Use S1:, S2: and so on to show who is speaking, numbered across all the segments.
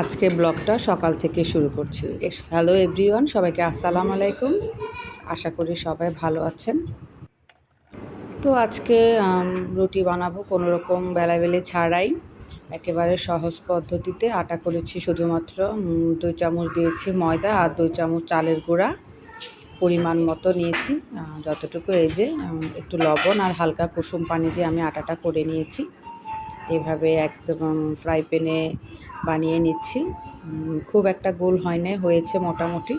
S1: আজকে ব্লগটা সকাল থেকে শুরু করছি। হ্যালো এভরিওয়ান সবাইকে আসসালাম আলাইকুম। আশা করি সবাই ভালো আছেন। তো আজকে রুটি বানাবো, কোনো রকম বেলাবেলি ছাড়াই। একেবারে সহজ পদ্ধতিতে আটা করেছি শুধুমাত্র। দুই চামচ দিয়েছি ময়দা আর দুই চামচ চালের গুঁড়া। পরিমাণ মতো নিয়েছি। যতটুকু এই যে একটু লবণ আর হালকা কুসুম পানি দিয়ে আমি আটাটা করে নিয়েছি। এভাবে একদম ফ্রাই প্যানে বানিয়ে নিচ্ছি। খুব একটা গোল হয় না হয়েছে মোটামুটি।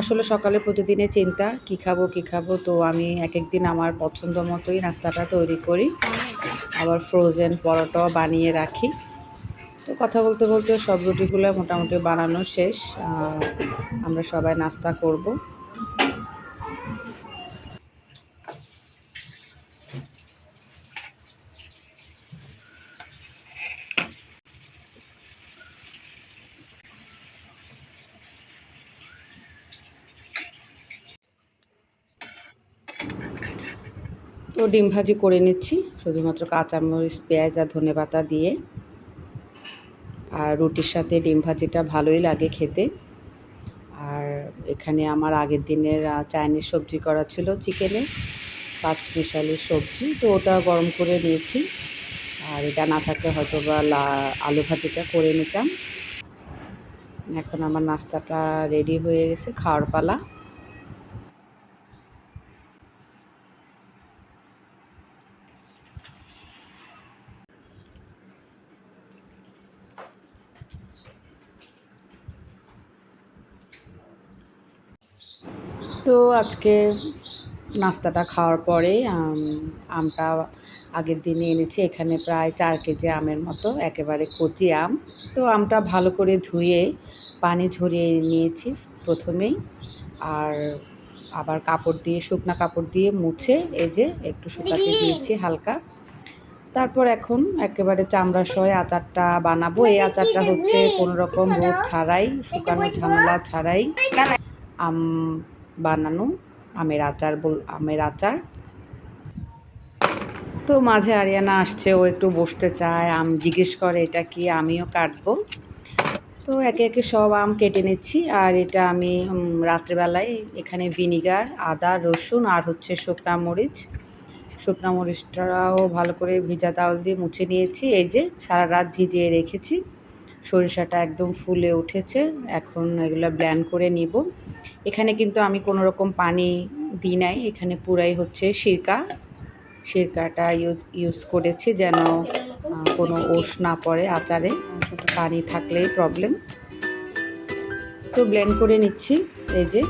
S1: আসলে সকালে প্রতিদিনের চিন্তা, কি খাব কি খাব, তো আমি এক এক দিন আমার পছন্দ মতোই নাস্তাটা তৈরি করি। আবার ফ্রোজেন পরোটাও বানিয়ে রাখি। তো কথা বলতে বলতে সব রুটিগুলো মোটামুটি বানানো শেষ। আমরা সবাই নাস্তা করব। তো ডিম ভাজি করে নিচ্ছি, শুধুমাত্র কাঁচামরিচ, পেঁয়াজ আর ধনে পাতা দিয়ে। আর রুটির সাথে ডিম ভাজিটা ভালোই লাগে খেতে। আর এখানে আমার আগের দিনের চাইনিজ সবজি করা ছিল চিকেনে, পাঁচ মিশালি সবজি, তো ওটা গরম করে নিয়েছি। আর এটা না থাকলে হয়তো বা আলু ভাজিটা করে নিতাম। এখন আমার নাস্তাটা রেডি হয়ে গেছে, খাওয়ার পালা। তো আজকে নাস্তাটা খাওয়ার পরে আমটা আগের দিনে এনেছি। এখানে প্রায় চার কেজি আমের মতো, একেবারে কচি আম। তো আমটা ভালো করে ধুয়ে, পানি ঝরিয়ে নিয়েছি প্রথমেই। আর আবার কাপড় দিয়ে, শুকনা কাপড় দিয়ে মুছে, এই যে একটু শুকাতে দিয়েছি হালকা। তারপর এখন একেবারে চামড়া সহ আচারটা বানাবো। এই আচারটা হচ্ছে কোনো রকম রোদ ছাড়াই, শুকানো ঝামেলা ছাড়াই। আম বানানো আমের আচার বল, আমের আচার। তো মাঝে আরিয়ানা আসছে, ও একটু বসতে চায়, আম জিজ্ঞেস করে, এটা কি আমিও কাটবো? তো একে একে সব আম কেটে নিচ্ছি, আর এটা আমি রাত্রেবেলায় এখানে ভিনিগার, আদা, রসুন, আর হচ্ছে শুকনা মরিচ। শুকনা মরিচটাও ভালো করে ভিজা চাউল দিয়ে মুছে নিয়েছি, এই যে সারা রাত ভিজিয়ে রেখেছি। সরিষাটা একদম ফুলে উঠেছে। এখন এগুলো ব্ল্যান্ড করে নিব। এখানে কিন্তু আমি কোনো রকম পানি দিই নাই। এখানে পুরাই হচ্ছে সিরকা। সিরকাটা ইউজ ইউজ করেছি যেন কোনো ওষ না পড়ে আচারে। পানি থাকলেই প্রবলেম তো ব্ল্যান্ড করে নিচ্ছি। এই যে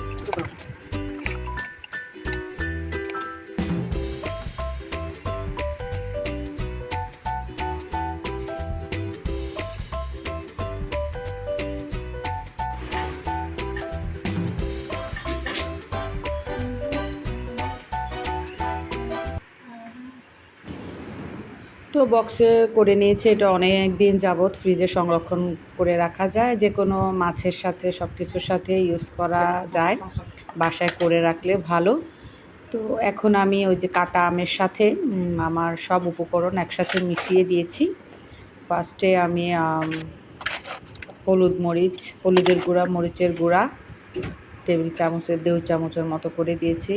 S1: তো বক্সে করে নিয়েছে, এটা অনেক দিন যাবৎ ফ্রিজে সংরক্ষণ করে রাখা যায়। যে কোনো মাছের সাথে সব কিছুর সাথে ইউজ করা যায়। বাসায় করে রাখলে ভালো। তো এখন আমি ওই যে কাটা আমের সাথে আমার সব উপকরণ একসাথে মিশিয়ে দিয়েছি। ফার্স্টে আমি হলুদ মরিচ, হলুদের গুঁড়া, মরিচের গুঁড়া টেবিল চামচের দেড় চামচের মতো করে দিয়েছি।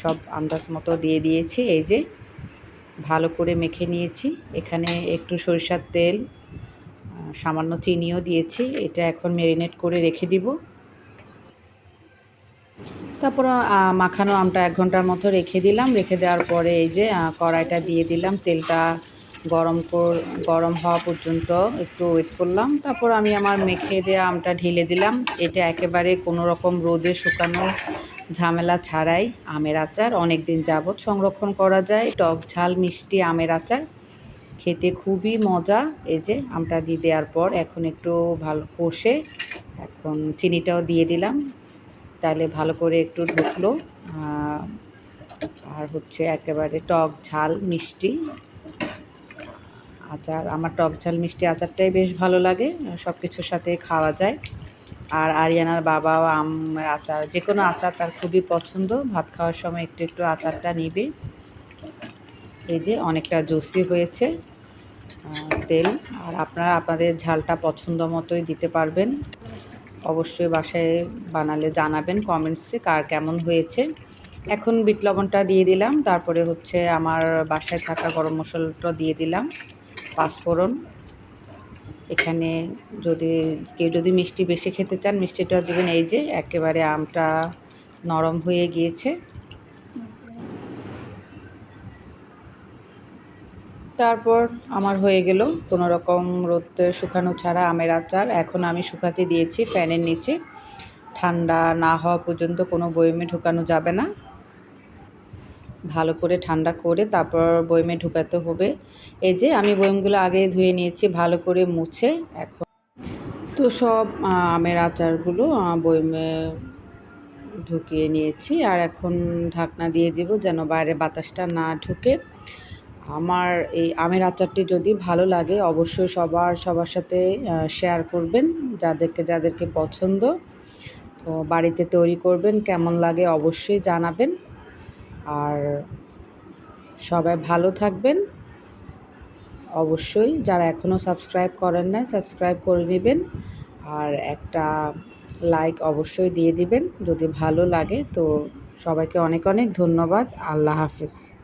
S1: সব আন্দাজ মতো দিয়ে দিয়েছি। এই যে ভালো করে মেখে নিয়েছি। এখানে একটু সরিষার তেল সামান্য চিনিও দিয়েছি। এটা এখন মেরিনেট করে রেখে দিব। তারপর মাখানো আমটা এক ঘণ্টার মতো রেখে দিলাম। রেখে দেওয়ার পরে এই যে কড়াইটা দিয়ে দিলাম। তেলটা গরম গরম হওয়া পর্যন্ত একটু ওয়েট করলাম। তারপর আমি আমার মেখে দেওয়া আমটা ঢেলে দিলাম। এটা একেবারে কোনো রকম রোদে শুকানো ঝামেলা ছাড়াই আমের আচার অনেক দিন যাবৎ সংরক্ষণ করা যায়। টক ঝাল, মিষ্টি আমের আচার খেতে খুবই মজা। এই যে আমটা দিয়ে দেওয়ার পর এখন একটু ভালো কষে এখন চিনিটাও দিয়ে দিলাম। তাহলে ভালো করে একটু ঢুকলো। আর হচ্ছে একেবারে টক ঝাল, মিষ্টি আচার। আমার টক ঝাল, মিষ্টি আচারটাই বেশ ভালো লাগে। সব কিছুর সাথে খাওয়া যায়। আর আরিয়ানার বাবাও আমের আচার, যে কোনো আচার তার খুবই পছন্দ। ভাত খাওয়ার সময় একটু একটু আচারটা নিবে। এই যে অনেকটা জুসি হয়েছে তেল। আর আপনারা আপনাদের ঝালটা পছন্দ মতোই দিতে পারবেন। অবশ্যই বাসায় বানালে জানাবেন কমেন্টসে কার কেমন হয়েছে। এখন বিট লবণটা দিয়ে দিলাম। তারপরে হচ্ছে আমার বাসায় থাকা গরম মশলাটা দিয়ে দিলাম। পাঁচফোড়ন। এখানে যদি কেউ যদি মিষ্টি বেশি খেতে চান, মিষ্টিটা দেবেন এই যে একেবারে আমটা নরম হয়ে গিয়েছে। তারপর আমার হয়ে গেল কোনো রকম রোদে শুকানো ছাড়া আমের আচার। এখন আমি শুকাতে দিয়েছি ফ্যানের নিচে। ঠান্ডা না হওয়া পর্যন্ত কোনো বয়মে ঢুকানো যাবে না। ভালো করে ঠান্ডা করে তারপর বয়মে ঢুকাতে হবে। এই যে আমি বয়মগুলো আগে ধুয়ে নিয়েছি, ভালো করে মুছে এখন। তো সব আমের আচারগুলো বয়মে ঢুকিয়ে নিয়েছি। আর এখন ঢাকনা দিয়ে দিব যেন বাইরে বাতাসটা না ঢুকে। আমার এই আমের আচারটি যদি ভালো লাগে, অবশ্যই সবার সবার সাথে শেয়ার করবেন, যাদেরকে যাদেরকে পছন্দ। তো বাড়িতে তৈরি করবেন, কেমন লাগে অবশ্যই জানাবেন। আর সবাই ভালো থাকবেন। অবশ্যই যারা এখনও সাবস্ক্রাইব করেন নাই, সাবস্ক্রাইব করে নেবেন। আর একটা লাইক অবশ্যই দিয়ে দিবেন যদি ভালো লাগে। তো সবাইকে অনেক অনেক ধন্যবাদ। আল্লাহ হাফিজ।